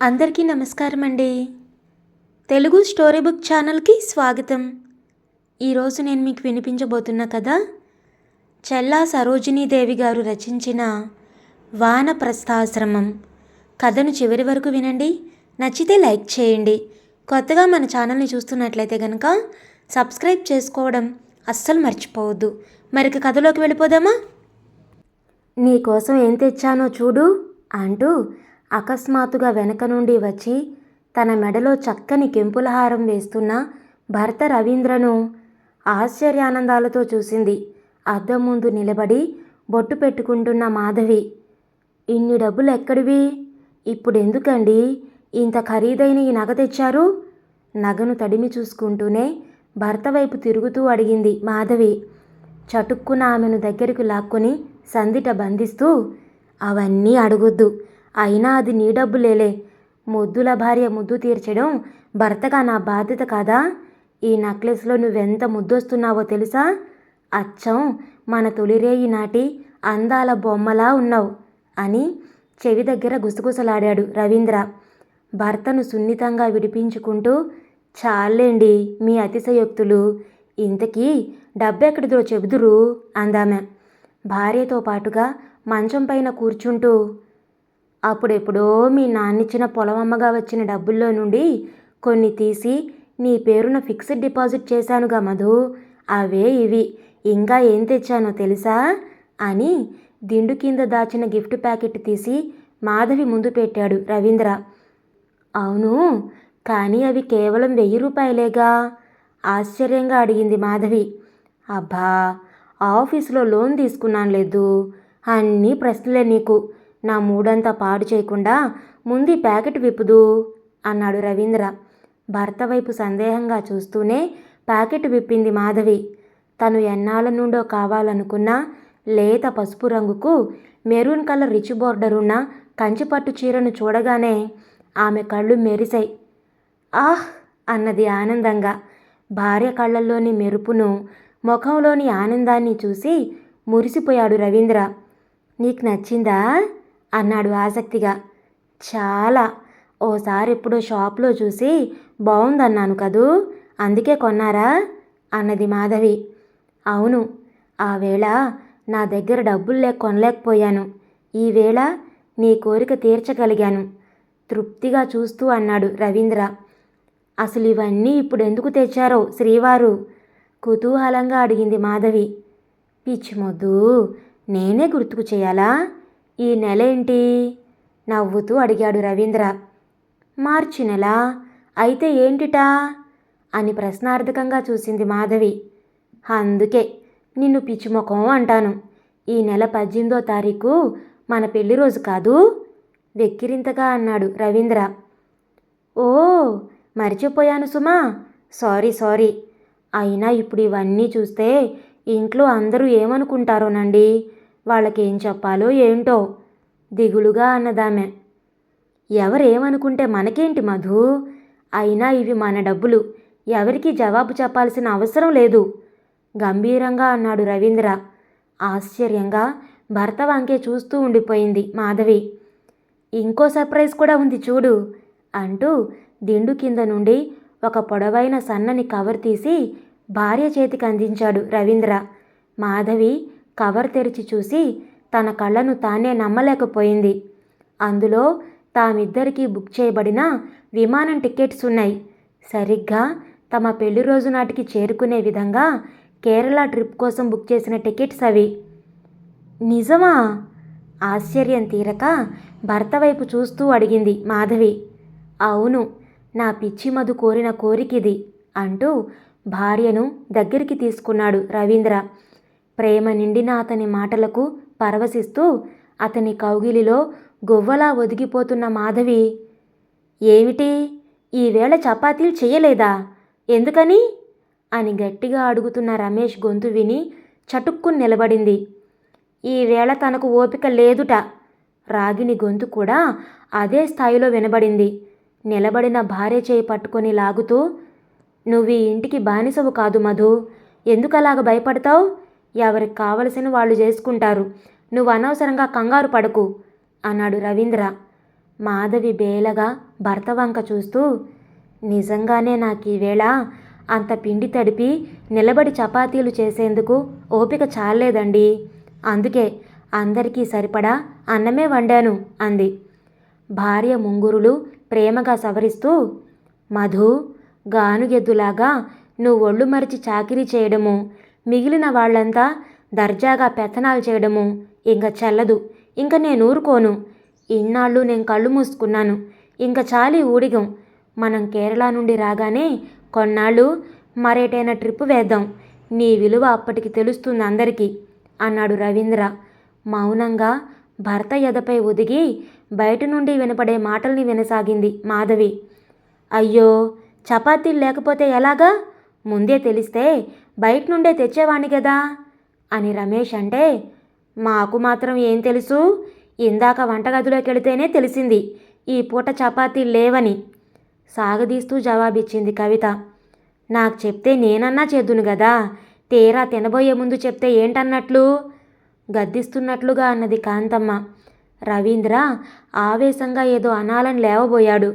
అందరికీ నమస్కారం అండి తెలుగు స్టోరీ బుక్ ఛానల్కి స్వాగతం. ఈరోజు నేను మీకు వినిపించబోతున్న కథ చెల్లా సరోజినీదేవి గారు రచించిన వానప్రస్థాశ్రమం కథను చివరి వరకు వినండి. నచ్చితే లైక్ చేయండి. కొత్తగా మన ఛానల్ని చూస్తున్నట్లయితే కనుక సబ్స్క్రైబ్ చేసుకోవడం అస్సలు మర్చిపోవద్దు. మరిక కథలోకి వెళ్ళిపోదామా? నీకోసం ఏం తెచ్చానో చూడు అంటూ అకస్మాత్తుగా వెనక నుండి వచ్చి తన మెడలో చక్కని కెంపులహారం వేస్తున్న భర్త రవీంద్రను ఆశ్చర్యానందాలతో చూసింది. అద్దం ముందు నిలబడి బొట్టు పెట్టుకుంటున్న మాధవి ఇన్ని డబ్బులు ఎక్కడివి? ఇప్పుడు ఎందుకండి ఇంత ఖరీదైన ఈ నగ తెచ్చారు? నగను తడిమి చూసుకుంటూనే భర్త వైపు తిరుగుతూ అడిగింది మాధవి. చటుక్కున ఆమెను దగ్గరికి లాక్కొని సందిట బంధిస్తూ అవన్నీ అడగొద్దు. అయినా అది నీ డబ్బులేలే. ముద్దుల భార్య ముద్దు తీర్చడం భర్తగా నా బాధ్యత కాదా? ఈ నెక్లెస్లో నువ్వెంత ముద్దొస్తున్నావో తెలుసా? అచ్చం మన తొలిరేయి నాటి అందాల బొమ్మలా ఉన్నావు అని చెవి దగ్గర గుసగుసలాడాడు రవీంద్ర. భర్తను సున్నితంగా విడిపించుకుంటూ చాలేండి మీ అతిశయోక్తులు ఇంతకీ డబ్బెక్కడిదో చెబుదురు అందామె. భార్యతో పాటుగా మంచం పైన కూర్చుంటూ అప్పుడెప్పుడో మీ నాన్నిచ్చిన పొలమమ్మగా వచ్చిన డబ్బుల్లో నుండి కొన్ని తీసి నీ పేరున ఫిక్స్డ్ డిపాజిట్ చేశానుగా మధు. అవే ఇవి. ఇంకా ఏం తెచ్చానో తెలుసా? అని దిండు కింద దాచిన గిఫ్ట్ ప్యాకెట్ తీసి మాధవి ముందు పెట్టాడు రవీంద్ర. అవును కానీ అవి కేవలం వెయ్యి రూపాయలేగా? ఆశ్చర్యంగా అడిగింది మాధవి. అబ్బా ఆఫీసులో లోన్ తీసుకున్నాను లేదు అన్నీ ప్రశ్నలే నీకు. నా మూడంతా పాడు చేయకుండా ముందు ప్యాకెట్ విప్పుదు అన్నాడు రవీంద్ర. భర్త వైపు సందేహంగా చూస్తూనే ప్యాకెట్ విప్పింది మాధవి. తను ఎన్నాళ్ళ నుండో కావాలనుకున్న లేత పసుపు రంగుకు మెరూన్ కలర్ రిచ్ బోర్డర్ ఉన్న కంచిపట్టు చీరను చూడగానే ఆమె కళ్ళు మెరిశాయి ఆహ్! అన్నది ఆనందంగా. భార్య కళ్ళల్లోని మెరుపును ముఖంలోని ఆనందాన్ని చూసి మురిసిపోయాడు రవీంద్ర. నీకు నచ్చిందా? అన్నాడు ఆసక్తిగా. చాలా. ఓసారి ఎప్పుడో షాప్లో చూసి బాగుందన్నాను కదూ అందుకే కొన్నారా? అన్నది మాధవి. అవును. ఆ వేళ నా దగ్గర డబ్బులు లేక కొనలేకపోయాను. ఈవేళ నీ కోరిక తీర్చగలిగాను. తృప్తిగా చూస్తూ అన్నాడు రవీంద్ర. అసలు ఇవన్నీ ఇప్పుడు ఎందుకు తెచ్చారో శ్రీవారు? కుతూహలంగా అడిగింది మాధవి. పిచ్చిమొద్దు నేనే గుర్తుకు చేయాలా? ఈ నెల ఏంటి నవ్వుతూ అడిగాడు రవీంద్ర. మార్చి నెల? అయితే ఏంటిటా? అని ప్రశ్నార్థకంగా చూసింది మాధవి. అందుకే నిన్ను పిచ్చిముఖం అంటాను. ఈ నెల పద్దెనిమిదో తారీఖు మన పెళ్ళి రోజు కాదు? వెక్కిరింతగా అన్నాడు రవీంద్ర. ఓ మర్చిపోయాను సుమా. Sorry sorry. అయినా ఇప్పుడు ఇవన్నీ చూస్తే ఇంట్లో అందరూ ఏమనుకుంటారోనండి? వాళ్ళకేం చెప్పాలో ఏంటో దిగులుగా అన్నదామె. ఎవరేమనుకుంటే మనకేంటి మధు? అయినా ఇవి మన డబ్బులు. ఎవరికి జవాబు చెప్పాల్సిన అవసరం లేదు. గంభీరంగా అన్నాడు రవీంద్ర. ఆశ్చర్యంగా భర్త వంకే చూస్తూ ఉండిపోయింది మాధవి. ఇంకో సర్ప్రైజ్ కూడా ఉంది చూడు అంటూ దిండు కింద నుండి ఒక పొడవైన సన్నని కవర్ తీసి భార్య చేతికి అందించాడు రవీంద్ర. మాధవి కవర్ తెరిచి చూసి తన కళ్ళను తానే నమ్మలేకపోయింది. అందులో తామిద్దరికీ బుక్ చేయబడిన విమానం టికెట్స్ ఉన్నాయి. సరిగ్గా తమ పెళ్ళి రోజు నాటికి చేరుకునే విధంగా కేరళ ట్రిప్ కోసం బుక్ చేసిన టికెట్స్ అవి. నిజమా? ఆశ్చర్యం తీరక భర్త వైపు చూస్తూ అడిగింది మాధవి. అవును నా పిచ్చి మధు కోరిన కోరికిది అంటూ భార్యను దగ్గరికి తీసుకున్నాడు రవీంద్ర. ప్రేమ నిండిన అతని మాటలకు పరవశిస్తూ అతని కౌగిలిలో గువ్వలా ఒదిగిపోతున్న మాధవి ఏమిటి? ఈవేళ చపాతీలు చేయలేదా? ఎందుకని? అని గట్టిగా అడుగుతున్న రమేష్ గొంతు విని చటుక్కుని నిలబడింది. ఈవేళ తనకు ఓపిక లేదుట. రాగిని గొంతు కూడా అదే స్థాయిలో వినబడింది. నిలబడిన భార్య చేయి పట్టుకొని లాగుతూ నువ్వు ఈ ఇంటికి బానిసవు కాదు మధు. ఎందుకలాగ భయపడతావు? ఎవరికి కావలసిన వాళ్ళు చేసుకుంటారు. నువ్వు అనవసరంగా కంగారు పడకు అన్నాడు రవీంద్ర. మాధవి బేలగా భర్త వంక చూస్తూ నిజంగానే నాకు ఈవేళ అంత పిండి తడిపి నిలబడి చపాతీలు చేసేందుకు ఓపిక చాలేదండి అందుకే అందరికీ సరిపడా అన్నమే వండాను అంది. భార్య ముంగురులు ప్రేమగా సవరిస్తూ మధు గానుగెద్దులాగా నువ్వు ఒళ్ళు మరిచి చాకిరీ చేయడము మిగిలిన వాళ్ళంతా దర్జాగా పెత్తనాలు చేయడము ఇంకా చెల్లదు. ఇంకా నేను ఊరుకోను. ఇన్నాళ్ళు నేను కళ్ళు మూసుకున్నాను. ఇంకా చాలి ఊడిగం. మనం కేరళ నుండి రాగానే కొన్నాళ్ళు మరేటైనా ట్రిప్ వేద్దాం. నీ విలువ అప్పటికి తెలుస్తుంది అందరికీ అన్నాడు రవీంద్ర. మౌనంగా భర్త ఎదపై ఒదిగి బయట నుండి వినపడే మాటల్ని వినసాగింది మాధవి. అయ్యో చపాతీలు లేకపోతే ఎలాగా? ముందే తెలిస్తే బయట నుండే తెచ్చేవాణ్ణి కదా అని రమేష్ అంటే మాకు మాత్రం ఏం తెలుసు? ఇందాక వంటగదిలోకి వెళితేనే తెలిసింది ఈ పూట చపాతీ లేవని. సాగదీస్తూ జవాబిచ్చింది కవిత. నాకు చెప్తే నేనన్నా చేద్దును కదా తీరా తినబోయే ముందు చెప్తే ఏంటన్నట్లు? గద్దిస్తున్నట్లుగా అన్నది కాంతమ్మ. రవీంద్ర ఆవేశంగా ఏదో అనాలని లేవబోయాడు.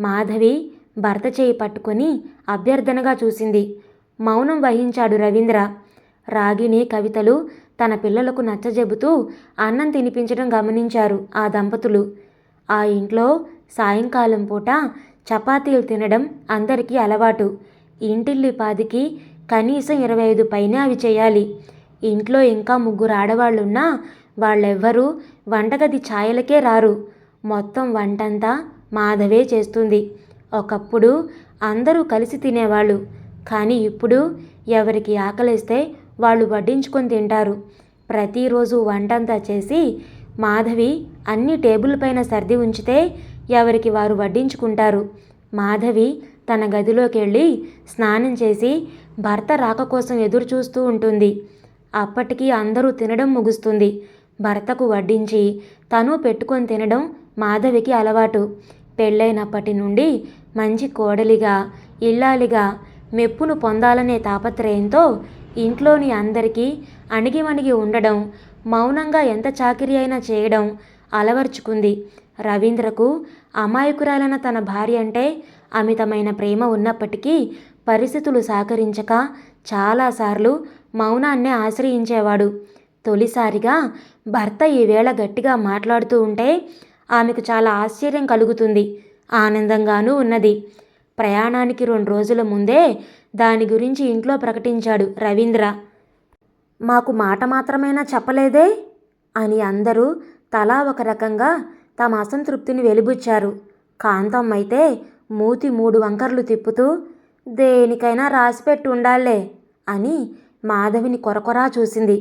మాధవి భర్త చేయి పట్టుకొని అభ్యర్థనగా చూసింది. మౌనం వహించాడు రవీంద్ర. రాగిణి కవితలు తన పిల్లలకు నచ్చజెబుతూ అన్నం తినిపించడం గమనించారు ఆ దంపతులు. ఆ ఇంట్లో సాయంకాలం పూట చపాతీలు తినడం అందరికీ అలవాటు. ఇంటిల్లిపాదికి కనీసం ఇరవై ఐదు పైనే అవి చేయాలి. ఇంట్లో ఇంకా ముగ్గురు ఆడవాళ్ళున్నా వాళ్ళెవ్వరూ వంటగది ఛాయలకే రారు. మొత్తం వంటంతా మాధవే చేస్తుంది. ఒకప్పుడు అందరూ కలిసి తినేవాళ్ళు. కానీ ఇప్పుడు ఎవరికి ఆకలిస్తే వాళ్ళు వడ్డించుకొని తింటారు. ప్రతిరోజు వంటంతా చేసి మాధవి అన్ని టేబుల్ పైన సర్ది ఉంచితే ఎవరికి వారు వడ్డించుకుంటారు. మాధవి తన గదిలోకి వెళ్ళి స్నానం చేసి భర్త రాక కోసం ఎదురు చూస్తూ ఉంటుంది. అప్పటికి అందరూ తినడం ముగుస్తుంది. భర్తకు వడ్డించి తను పెట్టుకొని తినడం మాధవికి అలవాటు. పెళ్ళైనప్పటి నుండి మంచి కోడలిగా ఇల్లాలిగా మెప్పును పొందాలనే తాపత్రయంతో ఇంట్లోని అందరికీ అణిగిమణిగి ఉండడం మౌనంగా ఎంత చాకిరి అయినా చేయడం అలవర్చుకుంది. రవీంద్రకు అమాయకురాలైన తన భార్య అంటే అమితమైన ప్రేమ ఉన్నప్పటికీ పరిస్థితులు సహకరించక చాలాసార్లు మౌనాన్నే ఆశ్రయించేవాడు. తొలిసారిగా భర్త ఈవేళ గట్టిగా మాట్లాడుతూ ఉంటే ఆమెకు చాలా ఆశ్చర్యం కలుగుతుంది. ఆనందంగానూ ఉన్నది. ప్రయాణానికి రెండు రోజుల ముందే దాని గురించి ఇంట్లో ప్రకటించాడు రవీంద్ర. మాకు మాట మాత్రమైనా చెప్పలేదే? అని అందరూ తలా ఒక రకంగా తమ అసంతృప్తిని వెలిబుచ్చారు. కాంతమ్మైతే అయితే మూతి మూడు వంకర్లు తిప్పుతూ దేనికైనా రాసిపెట్టి ఉండాలే అని మాధవిని కొరకొరా చూసింది.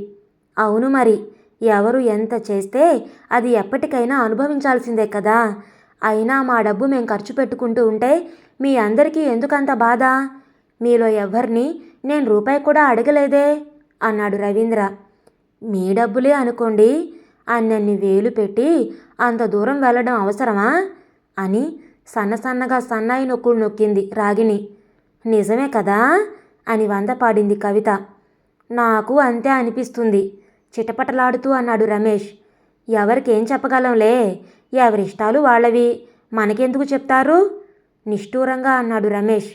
అవును మరి ఎవరు ఎంత చేస్తే అది ఎప్పటికైనా అనుభవించాల్సిందే కదా. అయినా మా డబ్బు మేము ఖర్చు పెట్టుకుంటూ ఉంటే మీ అందరికీ ఎందుకంత బాధ? మీలో ఎవరిని నేను రూపాయి కూడా అడగలేదే? అన్నాడు రవీంద్ర. మీ డబ్బులే అనుకోండి అన్నన్ని వేలు పెట్టి అంత దూరం వెళ్ళడం అవసరమా? అని సన్న సన్నగా సన్నాయి నొక్కులు నొక్కింది రాగిణి. నిజమే కదా? అని వంద పాడింది కవిత. నాకు అంతే అనిపిస్తుంది చిటపటలాడుతూ అన్నాడు రమేష్. ఎవరికేం చెప్పగలంలే? ఎవరిష్టాలు వాళ్ళవి. మనకెందుకు చెప్తారు? నిష్ఠూరంగా అన్నాడు రమేష్.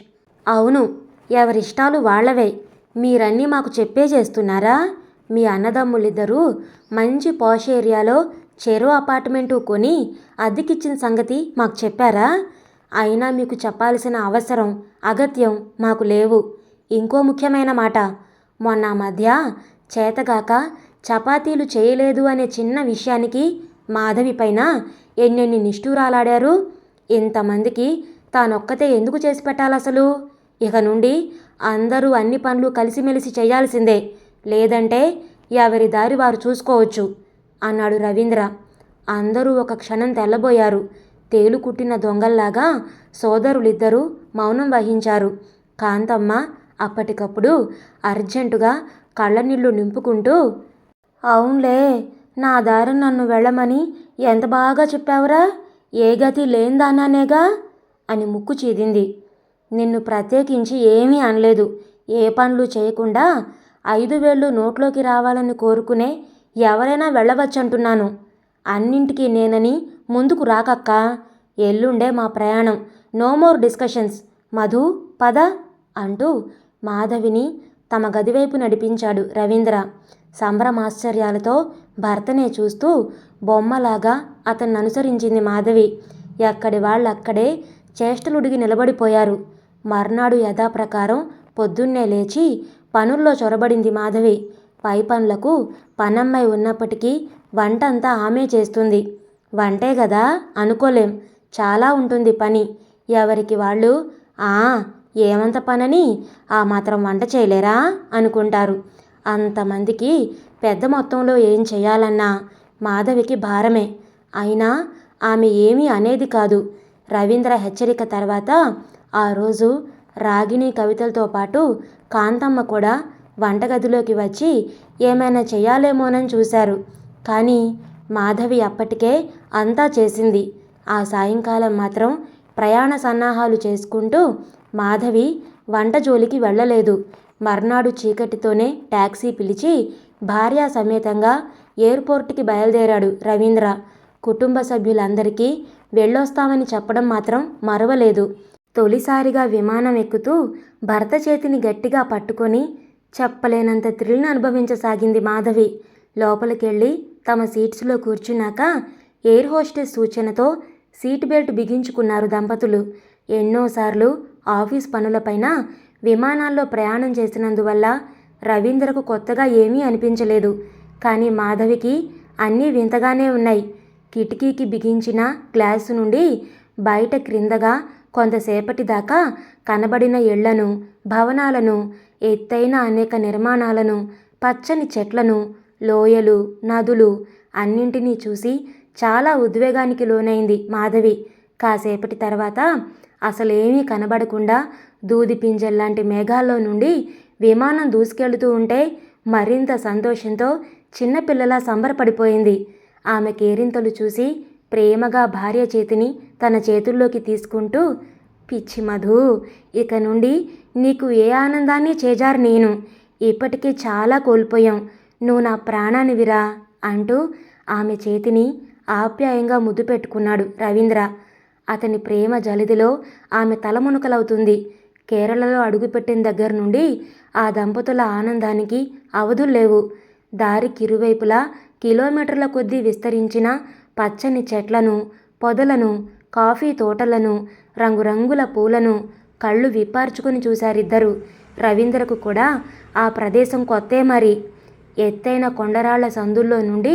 అవును ఎవరిష్టాలు వాళ్ళవే. మీరన్నీ మాకు చెప్పే చేస్తున్నారా? మీ అన్నదమ్ములిద్దరూ మంచి పాష్ ఏరియాలో చెరో అపార్ట్మెంటు కొని అద్దెకిచ్చిన సంగతి మాకు చెప్పారా? అయినా మీకు చెప్పాల్సిన అవసరం అగత్యం మాకు లేవు. ఇంకో ముఖ్యమైన మాట. మొన్న మధ్య చేతగాక చపాతీలు చేయలేదు అనే చిన్న విషయానికి మాధవి పైన ఎన్నెన్ని నిష్ఠూరాలాడారు? ఇంతమందికి తానొక్కతే ఎందుకు చేసి పెట్టాలి అసలు ఇక నుండి అందరూ అన్ని పనులు కలిసిమెలిసి చేయాల్సిందే. లేదంటే ఎవరి దారి వారు చూసుకోవచ్చు అన్నాడు రవీంద్ర. అందరూ ఒక క్షణం తెల్లబోయారు. తేలు కుట్టిన దొంగల్లాగా సోదరులిద్దరూ మౌనం వహించారు. కాంతమ్మ అప్పటికప్పుడు అర్జెంటుగా కళ్ళనీళ్ళు నింపుకుంటూ అవునులే నా దారి నన్ను వెళ్ళమని ఎంత బాగా చెప్పావురా? ఏ గతి లేందానానేగా అని ముక్కు చీదింది. నిన్ను ప్రత్యేకించి ఏమీ అనలేదు. ఏ పనులు చేయకుండా ఐదు వేళ్ళు నోట్లోకి రావాలని కోరుకునే ఎవరైనా వెళ్ళవచ్చంటున్నాను. అన్నింటికీ నేనని ముందుకు రాకక్క. ఎల్లుండే మా ప్రయాణం. No more discussions. మధు పద అంటూ మాధవిని తమ గదివైపు నడిపించాడు రవీంద్ర. సంభ్రమాశ్చర్యాలతో భర్తనే చూస్తూ బొమ్మలాగా అతన్ని అనుసరించింది మాధవి. ఎక్కడి వాళ్ళక్కడే చేష్టలుడిగి నిలబడిపోయారు. మర్నాడు యథాప్రకారం పొద్దున్నే లేచి పనుల్లో చొరబడింది మాధవి. పై పనులకు పనమ్మాయి ఉన్నప్పటికీ వంటంతా ఆమె చేస్తుంది. వంటే కదా అనుకోలేం. చాలా ఉంటుంది పని. ఎవరికి వాళ్ళు ఆ ఏమంత పనని? ఆ మాత్రం వంట చేయలేరా? అనుకుంటారు. అంతమందికి పెద్ద మొత్తంలో ఏం చేయాలన్నా మాధవికి భారమే. అయినా ఆమె ఏమీ అనేది కాదు. రవీంద్ర హెచ్చరిక తర్వాత ఆ రోజు రాగిణి కవితలతో పాటు కాంతమ్మ కూడా వంటగదిలోకి వచ్చి ఏమైనా చేయాలేమోనని చూశారు. కానీ మాధవి అప్పటికే అంతా చేసింది. ఆ సాయంకాలం మాత్రం ప్రయాణ సన్నాహాలు చేసుకుంటూ మాధవి వంట జోలికి వెళ్ళలేదు. మర్నాడు చీకటితోనే ట్యాక్సీ పిలిచి భార్యా సమేతంగా ఎయిర్పోర్ట్కి బయలుదేరాడు రవీంద్ర. కుటుంబ సభ్యులందరికీ వెళ్ళొస్తామని చెప్పడం మాత్రం మరవలేదు. తొలిసారిగా విమానం ఎక్కుతూ భర్త చేతిని గట్టిగా పట్టుకొని చెప్పలేనంత థ్రిల్ని అనుభవించసాగింది మాధవి. లోపలికెళ్ళి తమ సీట్స్లో కూర్చున్నాక ఎయిర్ హోస్టెస్ సూచనతో సీట్ బెల్ట్ బిగించుకున్నారు దంపతులు. ఎన్నోసార్లు ఆఫీస్ పనులపైన విమానాల్లో ప్రయాణం చేసినందువల్ల రవీంద్రకు కొత్తగా ఏమీ అనిపించలేదు. కానీ మాధవికి అన్నీ వింతగానే ఉన్నాయి. కిటికీకి బిగించిన గ్లాసు నుండి బయట క్రిందగా కొంతసేపటి దాకా కనబడిన ఇళ్ళను భవనాలను ఎత్తైన అనేక నిర్మాణాలను పచ్చని చెట్లను లోయలు నదులు అన్నింటినీ చూసి చాలా ఉద్వేగానికి లోనైంది మాధవి. కాసేపటి తర్వాత అసలేమీ కనబడకుండా దూది పింజల్లాంటి మేఘాల్లో నుండి విమానం దూసుకెళ్తూ ఉంటే మరింత సంతోషంతో చిన్నపిల్లలా సంబరపడిపోయింది. ఆమె కేరింతలు చూసి ప్రేమగా భార్య చేతిని తన చేతుల్లోకి తీసుకుంటూ పిచ్చి మధు ఇక నుండి నీకు ఏ ఆనందాన్ని చేజారు నేను? ఇప్పటికే చాలా కోల్పోయాం. నువ్వు నా ప్రాణానివిరా అంటూ ఆమె చేతిని ఆప్యాయంగా ముద్దు పెట్టుకున్నాడు రవీంద్ర. అతని ప్రేమ జలిదిలో ఆమె తలమునకలవుతుంది కేరళలో అడుగుపెట్టిన దగ్గర నుండి ఆ దంపతుల ఆనందానికి అవధులు లేవు. దారికి ఇరువైపులా కిలోమీటర్ల కొద్దీ విస్తరించిన పచ్చని చెట్లను పొదలను కాఫీ తోటలను రంగురంగుల పూలను కళ్ళు విప్పార్చుకుని చూశారిద్దరు. రవీంద్రకు కూడా ఆ ప్రదేశం కొత్తే మరి. ఎత్తైన కొండరాళ్ళ సందుల్లో నుండి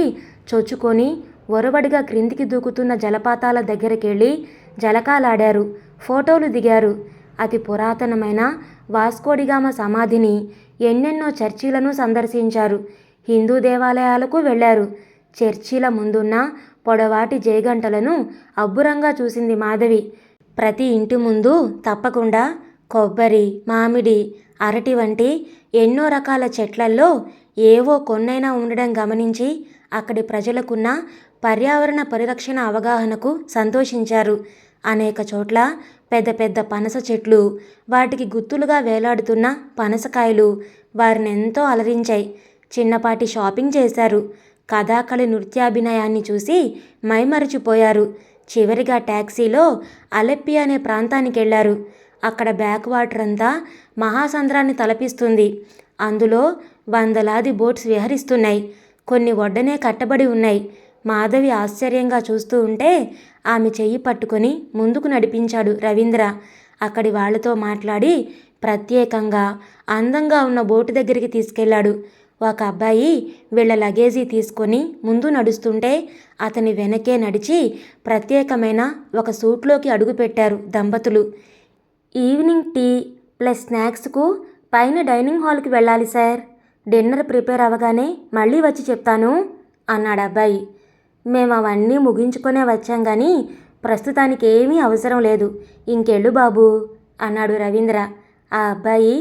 చొచ్చుకొని ఒరవడిగా క్రిందికి దూకుతున్న జలపాతాల దగ్గరికెళ్ళి జలకాలాడారు ఫోటోలు దిగారు. అతి పురాతనమైన వాస్కోడిగామ సమాధిని ఎన్నెన్నో చర్చీలను సందర్శించారు. హిందూ దేవాలయాలకు వెళ్ళారు. చర్చిల ముందున్న పొడవాటి జయగంటలను అబ్బురంగా చూసింది మాధవి. ప్రతి ఇంటి ముందు తప్పకుండా కొబ్బరి మామిడి అరటి వంటి ఎన్నో రకాల చెట్లల్లో ఏవో కొన్నైనా ఉండడం గమనించి అక్కడి ప్రజలకున్న పర్యావరణ పరిరక్షణ అవగాహనకు సంతోషించారు. అనేక చోట్ల పెద్ద పెద్ద పనస చెట్లు వాటికి గుత్తులుగా వేలాడుతున్న పనసకాయలు వారిని ఎంతో అలరించాయి. చిన్నపాటి షాపింగ్ చేశారు. కథాకళి నృత్యాభినయాన్ని చూసి మైమరచిపోయారు. చివరిగా ట్యాక్సీలో అలెప్పి అనే ప్రాంతానికి వెళ్ళారు అక్కడ బ్యాక్ వాటర్ అంతా మహాసంద్రాన్ని తలపిస్తుంది. అందులో వందలాది బోట్స్ విహరిస్తున్నాయి. కొన్ని ఒడ్డనే కట్టబడి ఉన్నాయి. మాధవి ఆశ్చర్యంగా చూస్తూ ఉంటే ఆమె చెయ్యి పట్టుకొని ముందుకు నడిపించాడు రవీంద్ర. అక్కడి వాళ్ళతో మాట్లాడి ప్రత్యేకంగా అందంగా ఉన్న బోటు దగ్గరికి తీసుకెళ్ళాడు ఒక అబ్బాయి వీళ్ళ లగేజీ తీసుకొని ముందు నడుస్తుంటే అతని వెనకే నడిచి ప్రత్యేకమైన ఒక సూట్లోకి అడుగుపెట్టారు దంపతులు. ఈవినింగ్ టీ ప్లస్ స్నాక్స్కు పైన డైనింగ్ హాల్కి వెళ్ళాలి సార్. డిన్నర్ ప్రిపేర్ అవ్వగానే మళ్ళీ వచ్చి చెప్తాను అన్నాడు అబ్బాయి. మేము అవన్నీ ముగించుకునే వచ్చాం కానీ ప్రస్తుతానికి ఏమీ అవసరం లేదు. ఇంకెళ్ళు బాబు అన్నాడు రవీంద్ర. ఆ అబ్బాయి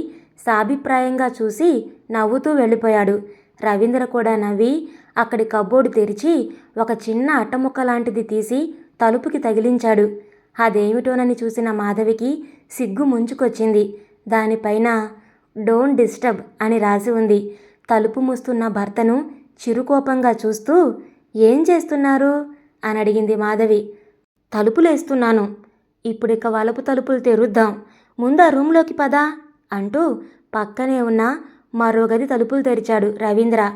సాభిప్రాయంగా చూసి నవ్వుతూ వెళ్ళిపోయాడు. రవీంద్ర కూడా నవ్వి అక్కడి కబ్బోర్డు తెరిచి ఒక చిన్న అట్టముక్క లాంటిది తీసి తలుపుకి తగిలించాడు. అదేమిటోనని చూసిన మాధవికి సిగ్గు ముంచుకొచ్చింది. దానిపైన డోంట్ డిస్టర్బ్ అని రాసి ఉంది. తలుపు మూస్తున్న భర్తను చిరుకోపంగా చూస్తూ ఏం చేస్తున్నారు? అని అడిగింది మాధవి. తలుపులేస్తున్నాను ఇప్పుడిక వలపు తలుపులు తెరుద్దాం. ముందు ఆ రూమ్లోకి పదా అంటూ పక్కనే ఉన్న మరో గది తలుపులు తెరిచాడు రవీంద్ర.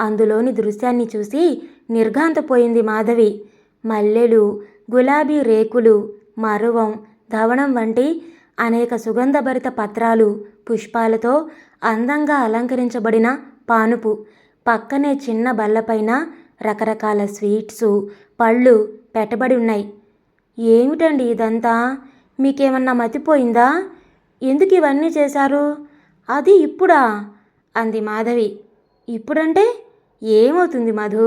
అందులోని దృశ్యాన్ని చూసి నిర్ఘాంతపోయింది మాధవి. మల్లెలు గులాబీ రేకులు మరువం ధవణం వంటి అనేక సుగంధభరిత పత్రాలు పుష్పాలతో అందంగా అలంకరించబడిన పానుపు. పక్కనే చిన్న బల్లపైన రకరకాల స్వీట్సు పళ్ళు పెట్టబడి ఉన్నాయి. ఏమిటండి ఇదంతా? మీకేమన్నా మతిపోయిందా? ఎందుకు ఇవన్నీ చేశారు? అది ఇప్పుడా? అంది మాధవి. ఇప్పుడంటే ఏమవుతుంది మధు?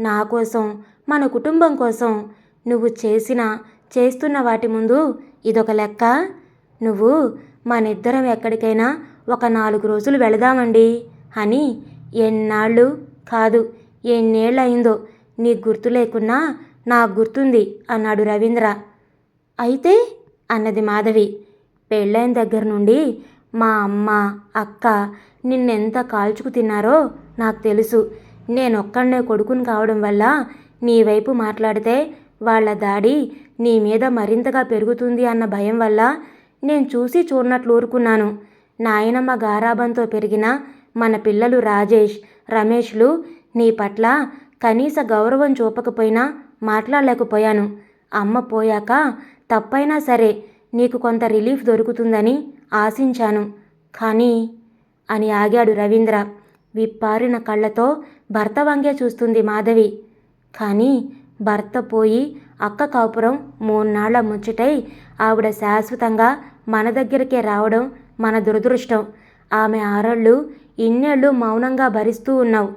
నా కోసం మన కుటుంబం కోసం నువ్వు చేసిన చేస్తున్న వాటి ముందు ఇదొక లెక్క? నువ్వు మనిద్దరం ఎక్కడికైనా ఒక నాలుగు రోజులు వెళదామండి అని ఎన్నాళ్ళు కాదు ఎన్నేళ్ళయిందో నీకు గుర్తు లేకున్నా నాకు గుర్తుంది అన్నాడు రవీంద్ర. అయితే అన్నది మాధవి పెళ్ళైన దగ్గర నుండి మా అమ్మ అక్క నిన్నెంత కాల్చుకు తిన్నారో నాకు తెలుసు. నేనొక్కడనే కొడుకుని కావడం వల్ల నీ వైపు మాట్లాడితే వాళ్ళ దాడి నీ మీద మరింతగా పెరుగుతుంది అన్న భయం వల్ల నేను చూసి చూడనట్లు ఊరుకున్నాను. నాయనమ్మ గారాబంతో పెరిగిన మన పిల్లలు రాజేష్ రమేష్లు నీ పట్ల కనీస గౌరవం చూపకపోయినా మాట్లాడలేకపోయాను. అమ్మ పోయాక తప్పైనా సరే నీకు కొంత రిలీఫ్ దొరుకుతుందని ఆశించాను. కానీ అని ఆగాడు రవీంద్ర. విప్పారిన కళ్ళతో భర్త వంగే చూస్తుంది మాధవి. కానీ భర్త పోయి అక్క కాపురం మూన్నాళ్ళ ముచ్చటై ఆవిడ శాశ్వతంగా మన దగ్గరికే రావడం మన దురదృష్టం. ఆమె ఆరళ్ళు ఇన్నేళ్ళు మౌనంగా భరిస్తూ ఉన్నావు.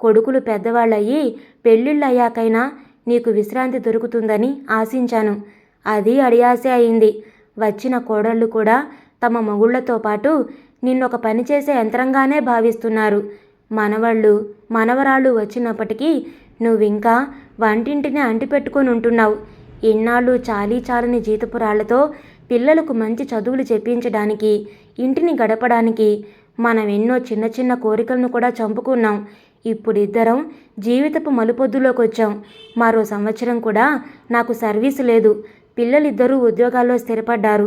కొడుకులు పెద్దవాళ్ళయ్యి పెళ్ళిళ్ళయ్యాకైనా నీకు విశ్రాంతి దొరుకుతుందని ఆశించాను. అది అడియాసే అయింది. వచ్చిన కోడళ్ళు కూడా తమ మొగుళ్ళతో పాటు నిన్నొక పనిచేసే యంత్రంగానే భావిస్తున్నారు. మనవళ్ళు మనవరాళ్ళు వచ్చినప్పటికీ నువ్వింకా వంటింటిని అంటిపెట్టుకొని ఉంటున్నావు. ఇన్నాళ్ళు చాలీ చాలని జీతపురాళ్ళతో పిల్లలకు మంచి చదువులు చెప్పించడానికి ఇంటిని గడపడానికి మనం ఎన్నో చిన్న చిన్న కోరికలను కూడా చంపుకున్నాం. ఇప్పుడు ఇద్దరం జీవితపు మలుపొద్దులోకి వచ్చాం మరో సంవత్సరం కూడా నాకు సర్వీసు లేదు. పిల్లలిద్దరూ ఉద్యోగాల్లో స్థిరపడ్డారు.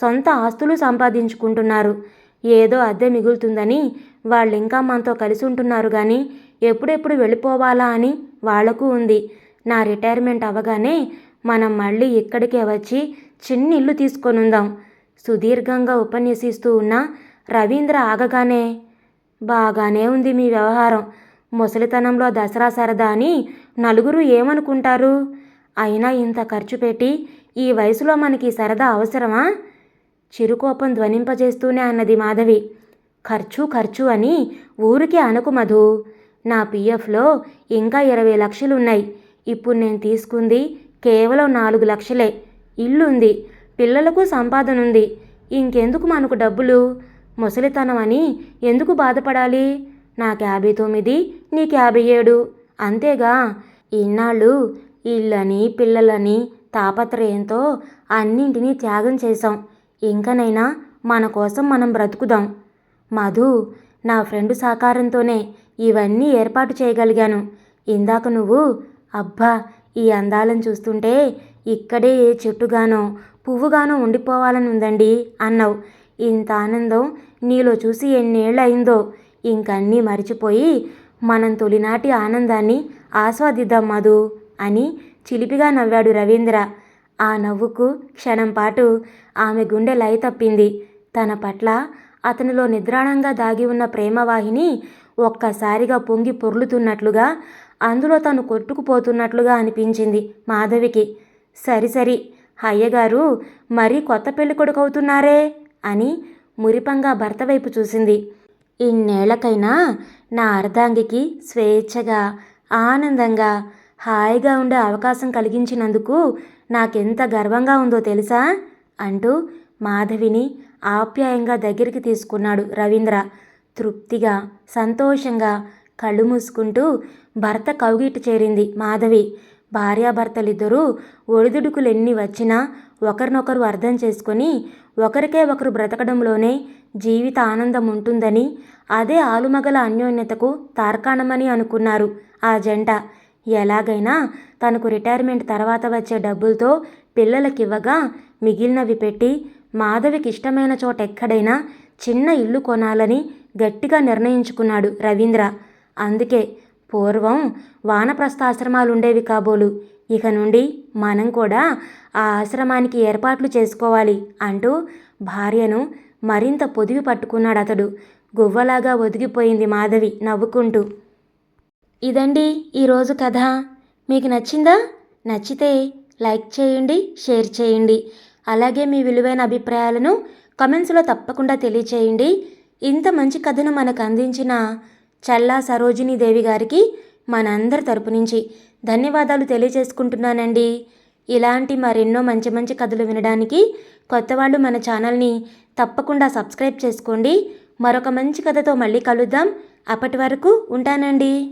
సొంత ఆస్తులు సంపాదించుకుంటున్నారు. ఏదో అద్దె మిగులుతుందని వాళ్ళు ఇంకా మనతో కలిసి ఉంటున్నారు కానీ ఎప్పుడెప్పుడు వెళ్ళిపోవాలా అని వాళ్ళకు ఉంది. నా రిటైర్మెంట్ అవగానే మనం మళ్ళీ ఇక్కడికే వచ్చి చిన్న ఇల్లు తీసుకొనుందాం. సుదీర్ఘంగా ఉపన్యసిస్తూ ఉన్న రవీంద్ర ఆగగానే బాగానే ఉంది మీ వ్యవహారం. ముసలితనంలో దసరా సరదా అని నలుగురు ఏమనుకుంటారు? అయినా ఇంత ఖర్చు పెట్టి ఈ వయసులో మనకి సరదా అవసరమా? చిరుకోపం ధ్వనింపజేస్తూనే అన్నది మాధవి. ఖర్చు ఖర్చు అని ఊరికే అనకు మధు. నా పిఎఫ్లో ఇంకా ఇరవై లక్షలున్నాయి. ఇప్పుడు నేను తీసుకుంది కేవలం నాలుగు లక్షలే. ఇల్లుంది. పిల్లలకు సంపాదన ఉంది ఇంకెందుకు మనకు డబ్బులు? ముసలితనం అని ఎందుకు బాధపడాలి? నాకు యాభై తొమ్మిది నీకు యాభై ఏడు. అంతేగా. ఇన్నాళ్ళు ఇళ్ళని పిల్లలని తాపత్రయంతో అన్నింటినీ త్యాగం చేశాం. ఇంకనైనా మన కోసం మనం బ్రతుకుదాం. మధు నా ఫ్రెండ్ సహకారంతోనే ఇవన్నీ ఏర్పాటు చేయగలిగాను. ఇందాక నువ్వు అబ్బా ఈ అందాలను చూస్తుంటే ఇక్కడే ఏ చెట్టుగానో పువ్వుగానో ఉండిపోవాలని ఉందండి అన్నావు. ఇంత ఆనందం నీలో చూసి ఎన్నేళ్ళయిందో. ఇంకన్నీ మరిచిపోయి మనం తొలినాటి ఆనందాన్ని ఆస్వాదిద్దాం మధు అని చిలిపిగా నవ్వాడు రవీంద్ర. ఆ నవ్వుకు క్షణం పాటు ఆమె గుండె లయ తప్పింది. తన పట్ల అతనిలో నిద్రాణంగా దాగి ఉన్న ప్రేమవాహిని ఒక్కసారిగా పొంగి పొర్లుతున్నట్లుగా అందులో తను కొట్టుకుపోతున్నట్లుగా అనిపించింది మాధవికి. సరి సరి అయ్యగారు మరీ కొత్త పెళ్ళి కొడుకవుతున్నారే అని మురిపంగా భర్త వైపు చూసింది. ఇన్నేళ్ళకైనా నా అర్ధాంగికి స్వేచ్ఛగా ఆనందంగా హాయిగా ఉండే అవకాశం కలిగించినందుకు నాకెంత గర్వంగా ఉందో తెలుసా? అంటూ మాధవిని ఆప్యాయంగా దగ్గరికి తీసుకున్నాడు రవీంద్ర. తృప్తిగా సంతోషంగా కళ్ళు మూసుకుంటూ భర్త కౌగిట చేరింది మాధవి. భార్యాభర్తలిద్దరూ ఒడిదుడుకులెన్ని వచ్చినా ఒకరినొకరు అర్థం చేసుకొని ఒకరికే ఒకరు బ్రతకడంలోనే జీవిత ఆనందం ఉంటుందని అదే ఆలుమగల అన్యోన్యతకు తార్కాణమని అనుకున్నారు ఆ జంట. ఎలాగైనా తనకు రిటైర్మెంట్ తర్వాత వచ్చే డబ్బులతో పిల్లలకివ్వగా మిగిలినవి పెట్టి మాధవికి ఇష్టమైన చోట ఎక్కడైనా చిన్న ఇల్లు కొనాలని గట్టిగా నిర్ణయించుకున్నాడు రవీంద్ర. అందుకే పూర్వం వానప్రస్థ ఆశ్రమాలు ఉండేవి కాబోలు. ఇక నుండి మనం కూడా ఆ ఆశ్రమానికి ఏర్పాట్లు చేసుకోవాలి అంటూ భార్యను మరింత పొదివి పట్టుకున్నాడు అతడు గువ్వలాగా ఒదిగిపోయింది మాధవి నవ్వుకుంటూ. ఇదండి ఈరోజు కథ. మీకు నచ్చిందా? నచ్చితే లైక్ చేయండి షేర్ చేయండి. అలాగే మీ విలువైన అభిప్రాయాలను కమెంట్స్లో తప్పకుండా తెలియచేయండి. ఇంత మంచి కథను మనకు అందించిన చల్లా సరోజినీ దేవి గారికి మనందరి తరపు నుంచి ధన్యవాదాలు తెలియజేసుకుంటున్నానండి. ఇలాంటి మరెన్నో మంచి మంచి కథలు వినడానికి కొత్త వాళ్ళు మన ఛానల్ని తప్పకుండా సబ్స్క్రైబ్ చేసుకోండి. మరొక మంచి కథతో మళ్ళీ కలుద్దాం. అప్పటి వరకు ఉంటానండి.